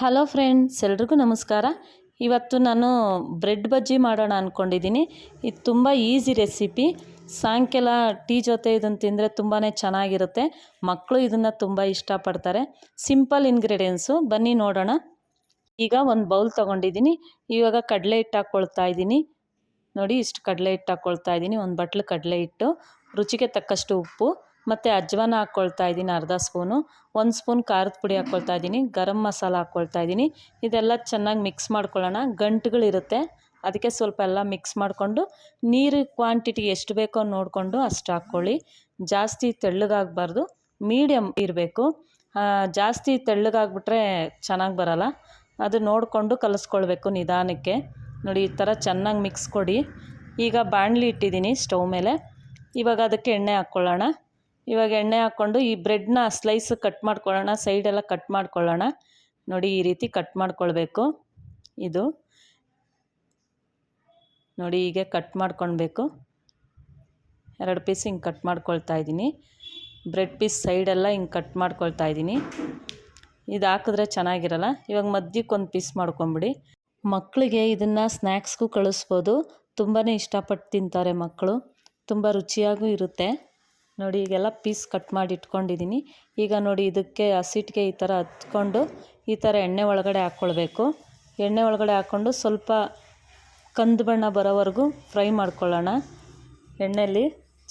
Hello friends, ಎಲ್ರಿಗೂ ನಮಸ್ಕಾರ. ಇವತ್ತು ನಾನು ಬ್ರೆಡ್ ಬಜ್ಜಿ ಮಾಡೋಣ ಅಂದ್ಕೊಂಡಿದ್ದೀನಿ ಇದು ತುಂಬ ಈಸಿ ರೆಸಿಪಿ. ಸಾಯಂಕಾಲ ಟೀ ಜೊತೆ ಇದನ್ನು ತಿಂದರೆ ತುಂಬಾ ಚೆನ್ನಾಗಿರುತ್ತೆ. ಮಕ್ಕಳು ಇದನ್ನು ತುಂಬ ಇಷ್ಟಪಡ್ತಾರೆ. Simple ingredients. ಬನ್ನಿ ನೋಡೋಣ. ಈಗ ಒಂದು ಬೌಲ್ ತೊಗೊಂಡಿದ್ದೀನಿ. ಇವಾಗ ಕಡಲೆ ಹಿಟ್ಟು ಹಾಕ್ಕೊಳ್ತಾ ಇದ್ದೀನಿ. ನೋಡಿ ಇಷ್ಟು ಕಡಲೆ ಹಿಟ್ಟು ಹಾಕ್ಕೊಳ್ತಾ ಇದ್ದೀನಿ. ಒಂದು ಬಟ್ಲು ಕಡಲೆ ಹಿಟ್ಟು. ರುಚಿಗೆ ತಕ್ಕಷ್ಟು ಉಪ್ಪು. ಮತ್ತು ಅಜ್ವಾನ ಹಾಕ್ಕೊಳ್ತಾ ಇದ್ದೀನಿ ಅರ್ಧ ಸ್ಪೂನು. ಒಂದು ಸ್ಪೂನ್ ಖಾರದ ಪುಡಿ ಹಾಕ್ಕೊಳ್ತಾ ಇದ್ದೀನಿ, ಗರಂ ಮಸಾಲ ಹಾಕ್ಕೊಳ್ತಾ ಇದ್ದೀನಿ. ಇದೆಲ್ಲ ಚೆನ್ನಾಗಿ ಮಿಕ್ಸ್ ಮಾಡ್ಕೊಳ್ಳೋಣ. ಗಂಟುಗಳಿರುತ್ತೆ. ಅದಕ್ಕೆ ಸ್ವಲ್ಪ ಎಲ್ಲ ಮಿಕ್ಸ್ ಮಾಡಿಕೊಂಡು ನೀರು ಕ್ವಾಂಟಿಟಿ ಎಷ್ಟು ಬೇಕೋ ನೋಡಿಕೊಂಡು ಅಷ್ಟು ಹಾಕ್ಕೊಳ್ಳಿ. ಜಾಸ್ತಿ ತೆಳ್ಳಗಾಗಬಾರ್ದು. ಮೀಡಿಯಮ್ ಇರಬೇಕು. ಜಾಸ್ತಿ ತೆಳ್ಳಗಾಗ್ಬಿಟ್ರೆ ಚೆನ್ನಾಗಿ ಬರಲ್ಲ. ಅದು ನೋಡಿಕೊಂಡು ಕಲಿಸ್ಕೊಳ್ಬೇಕು ನಿಧಾನಕ್ಕೆ. ನೋಡಿ, ಈ ಥರ ಚೆನ್ನಾಗಿ ಮಿಕ್ಸ್ ಕೊಡಿ. ಈಗ ಬಾಣಲಿ ಇಟ್ಟಿದ್ದೀನಿ ಸ್ಟವ್ ಮೇಲೆ. ಇವಾಗ ಅದಕ್ಕೆ ಎಣ್ಣೆ ಹಾಕ್ಕೊಳ್ಳೋಣ. ಇವಾಗ ಎಣ್ಣೆ ಹಾಕ್ಕೊಂಡು ಈ ಬ್ರೆಡ್ನ ಸ್ಲೈಸ್ ಕಟ್ ಮಾಡ್ಕೊಳ್ಳೋಣ ಸೈಡೆಲ್ಲ ಕಟ್ ಮಾಡ್ಕೊಳ್ಳೋಣ. ನೋಡಿ ಈ ರೀತಿ ಕಟ್ ಮಾಡ್ಕೊಳ್ಬೇಕು. ಇದು ನೋಡಿ ಹೀಗೆ ಕಟ್ ಮಾಡ್ಕೊಳ್ಬೇಕು. ಎರಡು ಪೀಸ್ ಹಿಂಗೆ ಕಟ್ ಮಾಡ್ಕೊಳ್ತಾ ಇದ್ದೀನಿ. ಬ್ರೆಡ್ ಪೀಸ್ ಸೈಡೆಲ್ಲ ಹಿಂಗೆ ಕಟ್ ಮಾಡ್ಕೊಳ್ತಾ ಇದ್ದೀನಿ. ಇದು ಹಾಕಿದ್ರೆ ಚೆನ್ನಾಗಿರಲ್ಲ. ಇವಾಗ ಮಧ್ಯಕ್ಕೆ ಒಂದು ಪೀಸ್ ಮಾಡ್ಕೊಂಬಿಡಿ. ಮಕ್ಕಳಿಗೆ ಇದನ್ನು ಸ್ನ್ಯಾಕ್ಸ್ಗೂ ಕಳಿಸ್ಬೋದು. ತುಂಬಾ ಇಷ್ಟಪಟ್ಟು ತಿಂತಾರೆ ಮಕ್ಕಳು. ತುಂಬ ರುಚಿಯಾಗೂ ಇರುತ್ತೆ. ನೋಡಿ, ಈಗೆಲ್ಲ ಪೀಸ್ ಕಟ್ ಮಾಡಿ ಇಟ್ಕೊಂಡಿದ್ದೀನಿ. ಈಗ ನೋಡಿ, ಇದಕ್ಕೆ ಹಸಿಟ್ಟಿಗೆ ಈ ಥರ ಹತ್ಕೊಂಡು ಈ ಥರ ಎಣ್ಣೆ ಒಳಗಡೆ ಹಾಕ್ಕೊಳ್ಬೇಕು. ಎಣ್ಣೆ ಒಳಗಡೆ ಹಾಕ್ಕೊಂಡು ಸ್ವಲ್ಪ ಕಂದು ಬಣ್ಣ ಬರೋವರೆಗೂ ಫ್ರೈ ಮಾಡ್ಕೊಳ್ಳೋಣ. ಎಣ್ಣೆಯಲ್ಲಿ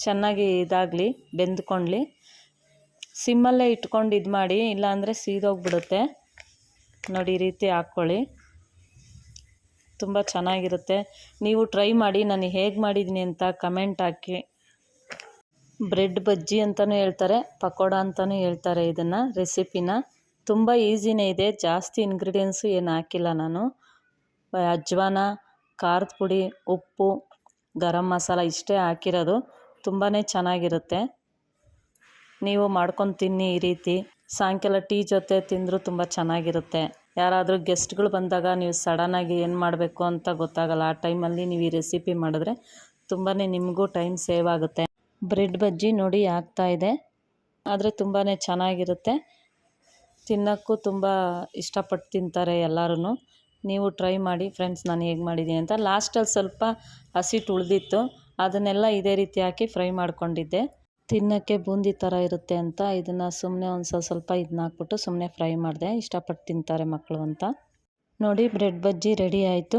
ಚೆನ್ನಾಗಿ ಇದಾಗಲಿ ಬೆಂದ್ಕೊಳ್ಳಿ ಸಿಮ್ಮಲ್ಲೇ ಇಟ್ಕೊಂಡು ಇದು ಮಾಡಿ, ಇಲ್ಲಾಂದರೆ ಸೀದೋಗ್ಬಿಡುತ್ತೆ. ನೋಡಿ, ಈ ರೀತಿ ಹಾಕ್ಕೊಳ್ಳಿ. ತುಂಬ ಚೆನ್ನಾಗಿರುತ್ತೆ. ನೀವು ಟ್ರೈ ಮಾಡಿ, ನಾನು ಹೇಗೆ ಮಾಡಿದ್ದೀನಿ ಅಂತ ಕಮೆಂಟ್ ಹಾಕಿ. ಬ್ರೆಡ್ ಬಜ್ಜಿ ಅಂತಲೂ ಹೇಳ್ತಾರೆ, ಪಕೋಡ ಅಂತಲೂ ಹೇಳ್ತಾರೆ ಇದನ್ನು, ರೆಸಿಪಿನ. ತುಂಬ ಈಸಿನೇ ಇದೆ, ಜಾಸ್ತಿ ಇಂಗ್ರೀಡಿಯೆಂಟ್ಸು ಏನು ಹಾಕಿಲ್ಲ ನಾನು. ಅಜ್ವಾನ, ಖಾರದ ಪುಡಿ, ಉಪ್ಪು, ಗರಂ ಮಸಾಲ ಇಷ್ಟೇ ಹಾಕಿರೋದು ತುಂಬಾ ಚೆನ್ನಾಗಿರುತ್ತೆ. ನೀವು ಮಾಡ್ಕೊಂಡು ತಿನ್ನಿ ಈ ರೀತಿ. ಸಾಯಂಕಾಲ ಟೀ ಜೊತೆ ತಿಂದರೂ ತುಂಬ ಚೆನ್ನಾಗಿರುತ್ತೆ. ಯಾರಾದರೂ ಗೆಸ್ಟ್ಗಳು ಬಂದಾಗ ನೀವು ಸಡನ್ನಾಗಿ ಏನು ಮಾಡಬೇಕು ಅಂತ ಗೊತ್ತಾಗಲ್ಲ. ಆ ಟೈಮಲ್ಲಿ ನೀವು ಈ ರೆಸಿಪಿ ಮಾಡಿದ್ರೆ ತುಂಬಾ ನಿಮಗೂ ಟೈಮ್ ಸೇವ್ ಆಗುತ್ತೆ. ಬ್ರೆಡ್ ಬಜ್ಜಿ ನೋಡಿ ಆಗ್ತಾಯಿದೆ ಆದರೆ ತುಂಬಾ ಚೆನ್ನಾಗಿರುತ್ತೆ. ತಿನ್ನೋಕ್ಕೂ ತುಂಬ ಇಷ್ಟಪಟ್ಟು ತಿಂತಾರೆ ಎಲ್ಲರೂ ನೀವು ಟ್ರೈ ಮಾಡಿ ಫ್ರೆಂಡ್ಸ್, ನಾನು ಹೇಗೆ ಮಾಡಿದ್ದೀನಿ ಅಂತ. ಲಾಸ್ಟಲ್ಲಿ ಸ್ವಲ್ಪ ಹಸಿಟ್ಟು ಉಳಿದಿತ್ತು ಅದನ್ನೆಲ್ಲ ಇದೇ ರೀತಿ ಹಾಕಿ ಫ್ರೈ ಮಾಡ್ಕೊಂಡಿದ್ದೆ. ತಿನ್ನೋಕ್ಕೆ ಬೂಂದಿ ಥರ ಇರುತ್ತೆ ಅಂತ. ಇದನ್ನು ಸುಮ್ಮನೆ ಒಂದು ಸ್ವಲ್ಪ ಸ್ವಲ್ಪ ಇದನ್ನ ಹಾಕ್ಬಿಟ್ಟು ಸುಮ್ಮನೆ ಫ್ರೈ ಮಾಡಿದೆ. ಇಷ್ಟಪಟ್ಟು ತಿಂತಾರೆ ಮಕ್ಕಳು ಅಂತ. ನೋಡಿ, ಬ್ರೆಡ್ ಬಜ್ಜಿ ರೆಡಿ ಆಯಿತು.